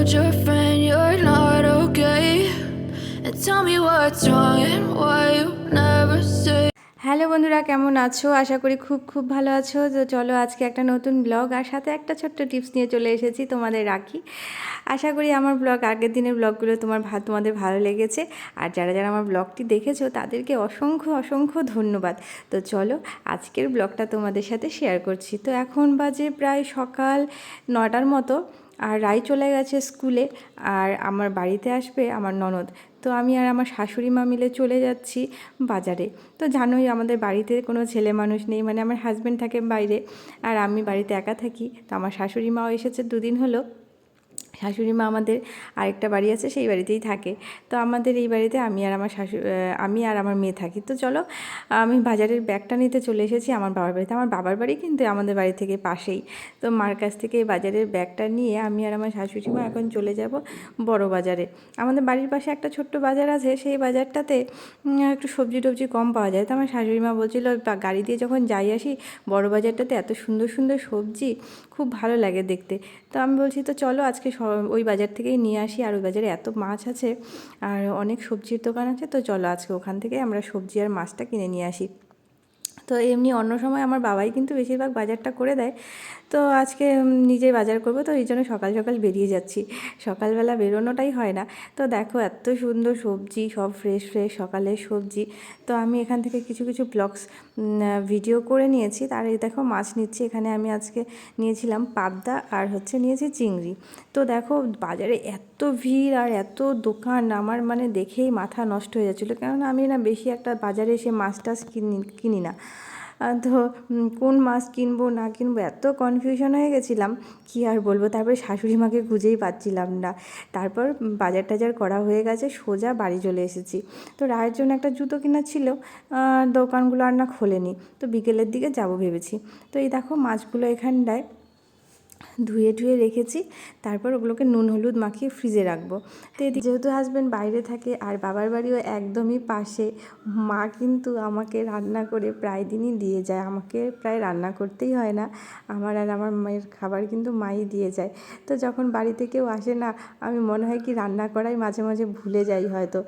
told your friend you're not okay. And tell me what's wrong and why you never say. Hello বন্ধুরা, কেমন আছো? আশা করি খুব খুব ভালো আছো। তো চলো আজকে একটা নতুন ব্লগ আর সাথে একটা ছোট্ট টিপস নিয়ে চলে এসেছি তোমাদের রাখি। আশা করি আমার ব্লগ আগের দিনের ব্লগগুলো তোমার ভা তোমাদের ভালো লেগেছে। আর যারা যারা আমার ব্লগটি দেখেছ, তাদেরকে অসংখ্য অসংখ্য ধন্যবাদ। তো চলো আজকের ব্লগটা তোমাদের সাথে শেয়ার করছি। তো এখন বাজে প্রায় সকাল নটার মতো। আর রায় চলে গেছে স্কুলে আর আমার বাড়িতে আসবে আমার ননদ। তো আমি আর আমার শাশুড়ি মা মিলে চলে যাচ্ছি বাজারে। তো জানোই আমাদের বাড়িতে কোনো ছেলে মানুষ নেই মানে আমার হাজব্যান্ড থাকে বাইরে আর আমি বাড়িতে একা থাকি। তো আমার শাশুড়ি মাও এসেছে দুদিন হলো। শাশুড়ি মা আমাদের আরেকটা বাড়ি আছে, সেই বাড়িতেই থাকে। তো আমাদের এই বাড়িতে আমি আর আমার শাশু আমি আর আমার মেয়ে থাকি। তো চলো, আমি বাজারের ব্যাগটা নিতে চলে এসেছি আমার বাবার বাড়িতে। আমার বাবার বাড়ি কিন্তু আমাদের বাড়ি থেকে পাশেই। তো মার কাছ থেকে বাজারের ব্যাগটা নিয়ে আমি আর আমার শাশুড়ি মা এখন চলে যাব বড় বাজারে। আমাদের বাড়ির পাশে একটা ছোট্ট বাজার আছে, সেই বাজারটাতে একটু সবজি টবজি কম পাওয়া যায়। তো আমার শাশুড়ি মা বলছিল গাড়ি দিয়ে যখন যাই আসি, বড় বাজারটাতে এত সুন্দর সুন্দর সবজি, খুব ভালো লাগে দেখতে। তো আমি বলছি, তো চলো, আজকে ওই বাজার থেকেই নিয়ে আসি আর ওই বাজারে এত মাছ আছে আর অনেক সবজির দোকান আছে, তো চলো আজকে ওখান থেকে আমরা সবজি আর মাছটা কিনে নিয়ে আসি। তো এমনি অন্য সময় আমার বাবাই কিন্তু বেশিরভাগ বাজারটা করে দেয়। তো আজকে নিজে বাজার করব, তো এই জন্য সকাল সকাল বেরিয়ে যাচ্ছি। সকালবেলা বেরোনোটাই হয় না। তো দেখো এত সুন্দর সবজি, সব ফ্রেশ ফ্রেশ সকালের সবজি। তো আমি এখান থেকে কিছু কিছু ব্লগস ভিডিও করে নিয়েছি। তার এই দেখো মাছ নিচ্ছি। এখানে আমি আজকে নিয়েছিলাম পাবদা আর হচ্ছে নিয়েছি চিংড়ি। তো দেখো বাজারে এত ভিড় আর এত দোকান, আমার মানে দেখেই মাথা নষ্ট হয়ে যাচ্ছিল। কেননা আমি না বেশি একটা বাজারে এসে মাছ টাছ কিনি কিনি না। তো কোন মাছ কিনবো, না কিনবো, এত কনফিউশন হয়ে গেছিলাম। কি আর বলব? তারপরে শাশুড়ি মাকে খুঁজেই পাচ্ছিলাম না। তারপর বাজার টাজার করা হয়ে গেছে, সোজা বাড়ি চলে এসেছি। তো রায়ের জন্য একটা জুতো কেনা ছিল দোকানগুলো আর না খোলেনি। তো বিকেলের দিকে যাব ভেবেছি। তো এই দেখো মাছগুলো এখানটায়। ধুয়ে ধুয়ে রেখেছি, তারপর ওগুলোকে নুন, হলুদ মাখিয়ে ফ্রিজে রাখব। তো এদিকে যেহেতু হাজব্যান্ড বাইরে থাকে আর বাবার বাড়িও একদমই পাশে, মা কিন্তু আমাকে রান্না করে প্রায় দিনই দিয়ে যায়। আমাকে প্রায় রান্না করতেই হয় না, আমার আর আমার মায়ের খাবার কিন্তু মাই দিয়ে যায়। তো যখন বাড়িতে কেউ আসে না, আমি মনে হয় কি রান্না করাই মাঝে মাঝে ভুলে যাই হয়তো।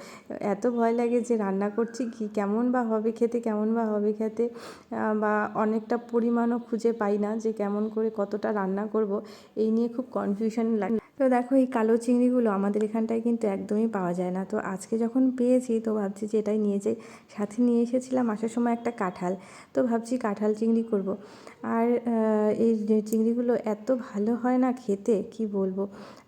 এত ভয় লাগে যে রান্না করছি কি, কেমন বা হবে খেতে, কেমন বা হবে খেতে বা অনেকটা পরিমাণও খুঁজে পাই না যে কেমন করে কতটা রান্না করব। এই নিয়ে খুব কনফিউশন লাগে। তো দেখো, এই কালো চিংড়িগুলো আমাদের এখানটায় কিন্তু একদমই পাওয়া যায় না। তো আজকে যখন পেয়েছি, তো ভাবছি যে এটাই নিয়ে যাই। সাথে নিয়ে এসেছিলাম আসার সময় একটা কাঁঠাল। তো ভাবছি কাঁঠাল চিংড়ি করব। আর এই চিংড়িগুলো এত ভালো হয় না খেতে, কি বলব?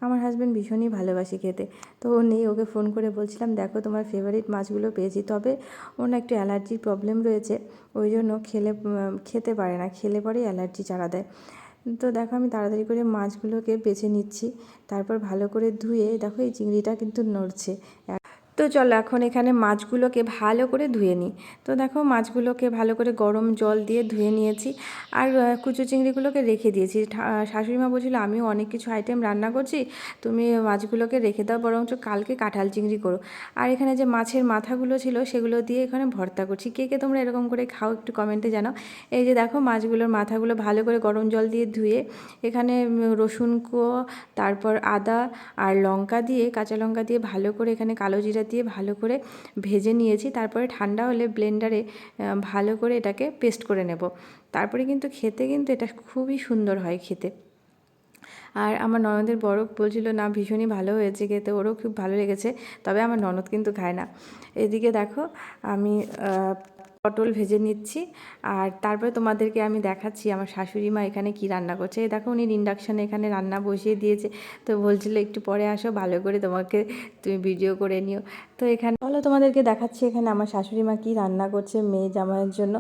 আমার হাজব্যান্ড ভীষণই ভালোবাসে খেতে। তো ও নেই, ওকে ফোন করে বলছিলাম, দেখো, তোমার ফেভারিট মাছগুলো পেয়েছি। তবে ওর একটু অ্যালার্জির প্রবলেম রয়েছে। ওই জন্য খেলে খেতে পারে না। খেলে পরেই অ্যালার্জি চারা দেয়। তো দেখো আমি তাড়াতাড়ি করে মাছগুলোকে বেছে নিচ্ছি। তারপর ভালো করে ধুয়ে দেখো এই চিংড়িটা কিন্তু নড়ছে। তো চলো এখন এখানে মাছগুলোকে ভালো করে ধুয়ে নিই। তো দেখো মাছগুলোকে ভালো করে গরম জল দিয়ে ধুয়ে নিয়েছি। আর কুচো চিংড়িগুলোকে রেখে দিয়েছি। ঠা- আহ, শাশুড়ি মা বলছিল আমিও অনেক কিছু আইটেম রান্না করছি তুমি মাছগুলোকে রেখে দাও বরঞ্চ কালকে কাঁঠাল চিংড়ি করো। আর এখানে যে মাছের মাথাগুলো ছিল সেগুলো দিয়ে এখানে ভর্তা করছি। কে কে তোমরা এরকম করে খাও একটু কমেন্টে জানাও। এই যে দেখো মাছগুলোর মাথাগুলো ভালো করে গরম জল দিয়ে ধুয়ে এখানে রসুন কুয়ো তারপর আদা আর লঙ্কা দিয়ে কাঁচা লঙ্কা দিয়ে ভালো করে এখানে কালো জিরা দিয়ে ভালো করে ভেজে নিয়েছি, তারপরে ঠান্ডা হলে ব্লেন্ডারে ভালো করে এটাকে পেস্ট করে নেব। তারপরে কিন্তু খেতে কিন্তু এটা খুবই সুন্দর হয় খেতে। আর আমার ননদের বড় বলছিল, না, ভীষণই ভালো হয়েছে খেতে, ওরও খুব ভালো লেগেছে। তবে আমার ননদ কিন্তু খায় না। এদিকে দেখো, আমি পটল ভেজে নিচ্ছি। আর তারপরে তোমাদেরকে আমি দেখাচ্ছি আমার শাশুড়ি মা এখানে কি রান্না করছে। এই দেখো, উনি ইন্ডাকশানে এখানে রান্না বসিয়ে দিয়েছে। তো বলছিল, একটু পরে আসো, ভালো করে তোমাকে তুমি ভিডিও করে নিও। তো এখানে বলো তোমাদেরকে দেখাচ্ছি এখানে আমার শাশুড়ি মা কী রান্না করছে মেয়ে জামাইয়ের জন্য।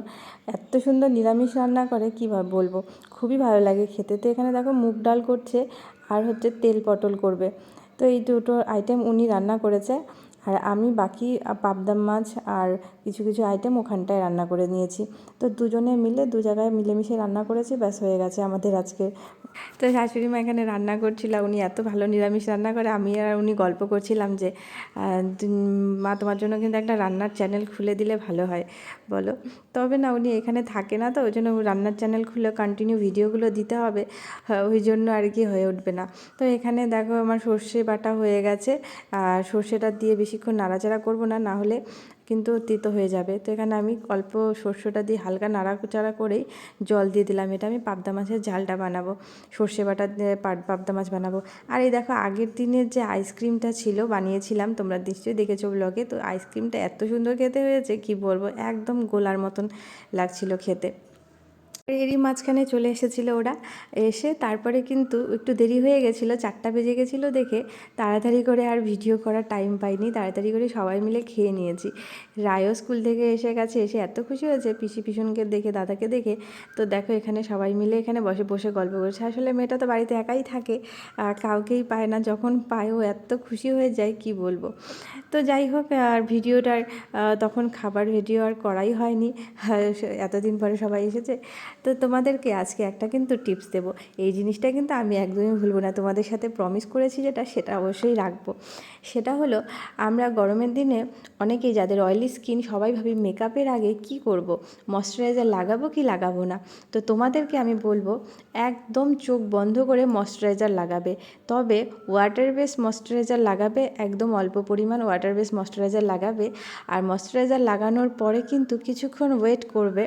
এত সুন্দর নিরামিষ রান্না করে, কী বলব? খুবই ভালো লাগে খেতে। তো এখানে দেখো, মুগ ডাল করছে আর হচ্ছে তেল পটল করবে। তো এই দুটো আইটেম উনি রান্না করেছে। আর আমি বাকি পাবদা মাছ আর কিছু কিছু আইটেম ওখানটায় রান্না করে নিয়েছি। তো দুজনে মিলে দু জায়গায় মিলেমিশে রান্না করেছি ব্যাস হয়ে গেছে আমাদের আজকে তো শাশুড়ি মা এখানে রান্না করছিল উনি এত ভালো নিরামিষ রান্না করে আমি আর উনি গল্প করছিলাম যে মা তোমার জন্য কিন্তু একটা রান্নার চ্যানেল খুলে দিলে ভালো হয় বলো। তবে না উনি এখানে থাকে না তো ওই জন্য রান্নার চ্যানেল খুলে কন্টিনিউ ভিডিওগুলো দিতে হবে হ্যাঁ, ওই জন্য আর কি হয়ে উঠবে না। তো এখানে দেখো আমার সর্ষে বাটা হয়ে গেছে আর সর্ষেটা দিয়ে বেশিক্ষণ নাড়াচাড়া করব না না হলে কিন্তু তিতো হয়ে যাবে। তো এখানে আমি অল্প সর্ষেটা দিয়ে হালকা নাড়াচাড়া করেই জল দিয়ে দিলাম। এটা আমি পাবদা মাছের ঝালটা বানাবো। সর্ষে বাটা পাবদা মাছ বানাবো। আর এই দেখো, আগের দিনের যে আইসক্রিমটা ছিল, বানিয়েছিলাম, তোমরা নিশ্চয়ই দেখেছ ব্লগে তো আইসক্রিমটা এত সুন্দর খেতে হয়েছে, কি বলব, একদম গোলার মতন লাগছিল খেতে। এরই মাঝখানে চলে এসেছিল ওরা। এসে তারপরে কিন্তু একটু দেরি হয়ে গেছিল, চারটা বেজে গেছিল দেখে তাড়াতাড়ি করে আর ভিডিও করার টাইম পাইনি। তাড়াতাড়ি করে সবাই মিলে খেয়ে নিয়েছি। রায়ও স্কুল থেকে এসে গেছে, এসে এত খুশি হয়েছে পিসি পিছনকে দেখে, দাদাকে দেখে। তো দেখো এখানে সবাই মিলে এখানে বসে বসে গল্প করছে। আসলে মেয়েটা তো বাড়িতে একাই থাকে আর কাউকেই পায় না। যখন পায় ও এত খুশি হয়ে যায়, কি বলব? তো যাই হোক, আর ভিডিওটার তখন খাবার ভিডিও আর করাই হয়নি। এতদিন পরে সবাই এসেছে। তো তোমাদেরকে আজকে একটা কিন্তু টিপস দেবো। এই জিনিসটা কিন্তু আমি একদমই ভুলবো না। তোমাদের সাথে প্রমিস করেছি যেটা, সেটা অবশ্যই রাখব। সেটা হলো, আমরা গরমের দিনে অনেকেই যাদের অয়েলি স্কিন সবাই ভাবি মেকআপের আগে কি করব? ময়শ্চারাইজার লাগাবো কি লাগাবো না? তো তোমাদেরকে আমি বলব, একদম চোখ বন্ধ করে ময়শ্চারাইজার লাগাবে। তবে ওয়াটার বেস ময়শ্চারাইজার লাগাবে, একদম অল্প পরিমাণ ওয়াটার বেস ময়শ্চারাইজার লাগাবে। আর ময়শ্চারাইজার লাগানোর পরে কিন্তু কিছুক্ষণ ওয়েট করবে।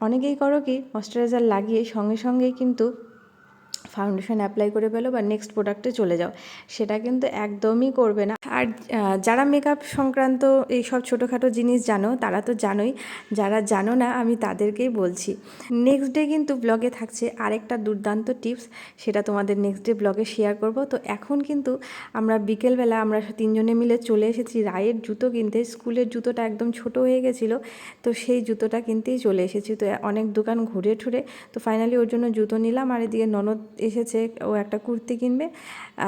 অনেকেই করো কি ময়শ্চারাইজার লাগিয়ে সঙ্গে সঙ্গেই কিন্তু ফাউন্ডেশন অ্যাপ্লাই করে ফেলো বা নেক্সট প্রোডাক্টে চলে যাও, সেটা কিন্তু একদমই করবে না। আর যারা মেকআপ সংক্রান্ত এই সব ছোটোখাটো জিনিস জানো, তারা তো জানোই, যারা জানো না, আমি তাদেরকেই বলছি। নেক্সট ডে কিন্তু ব্লগে থাকছে আরেকটা দুর্দান্ত টিপস সেটা তোমাদের নেক্সট ডে ব্লগে শেয়ার করব। তো এখন কিন্তু আমরা বিকেলবেলা আমরা তিনজনে মিলে চলে এসেছি, রায়ের জুতো কিনতে। স্কুলের জুতোটা একদম ছোট হয়ে গেছিল, তো সেই জুতোটা কিনতেই চলে এসেছি। তো অনেক দোকান ঘুরে ঠুরে, তো ফাইনালি ওর জন্য জুতো নিলাম। আর এদিকে ননদ এসেছে, ও একটা কুর্তি কিনবে,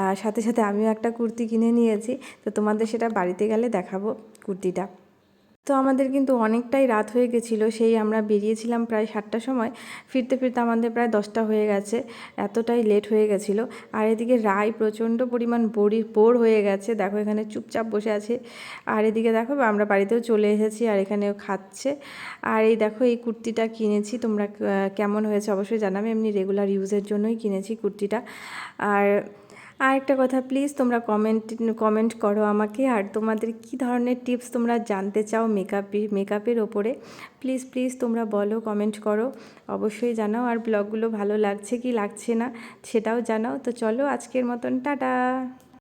আর সাথে সাথে আমিও একটা কুর্তি কিনে নিয়েছি। তো তোমাদের সেটা বাড়িতে গেলে দেখাবো কুর্তিটা। তো আমাদের কিন্তু অনেকটাই রাত হয়ে গেছিল, সেই আমরা বেরিয়েছিলাম প্রায় সাতটার সময়। ফিরতে ফিরতে আমাদের প্রায় দশটা হয়ে গেছে, এতটাই লেট হয়ে গেছিল। আর এদিকে রায় প্রচণ্ড পরিমাণ বড়ি বোর হয়ে গেছে, দেখো এখানে চুপচাপ বসে আছে। আর এদিকে দেখো, আমরা বাড়িতেও চলে এসেছি আর এখানেও খাচ্ছে। আর এই দেখো, এই কুর্তিটা কিনেছি, তোমরা কেমন হয়েছে অবশ্যই জানাবে, এমনি রেগুলার ইউজের জন্যই কিনেছি কুর্তিটা। আর আর একটা কথা প্লিজ তোমরা কমেন্ট কমেন্ট করো আমাকে। আর তোমাদের কি ধরনের টিপস তোমরা জানতে চাও মেকআপ মেকআপের ওপরে? প্লিজ প্লিজ তোমরা বলো কমেন্ট করো। অবশ্যই জানাও। আর ব্লগগুলো ভালো লাগছে কি লাগছে না, সেটাও জানাও। তো চলো আজকের মতন, টাটা!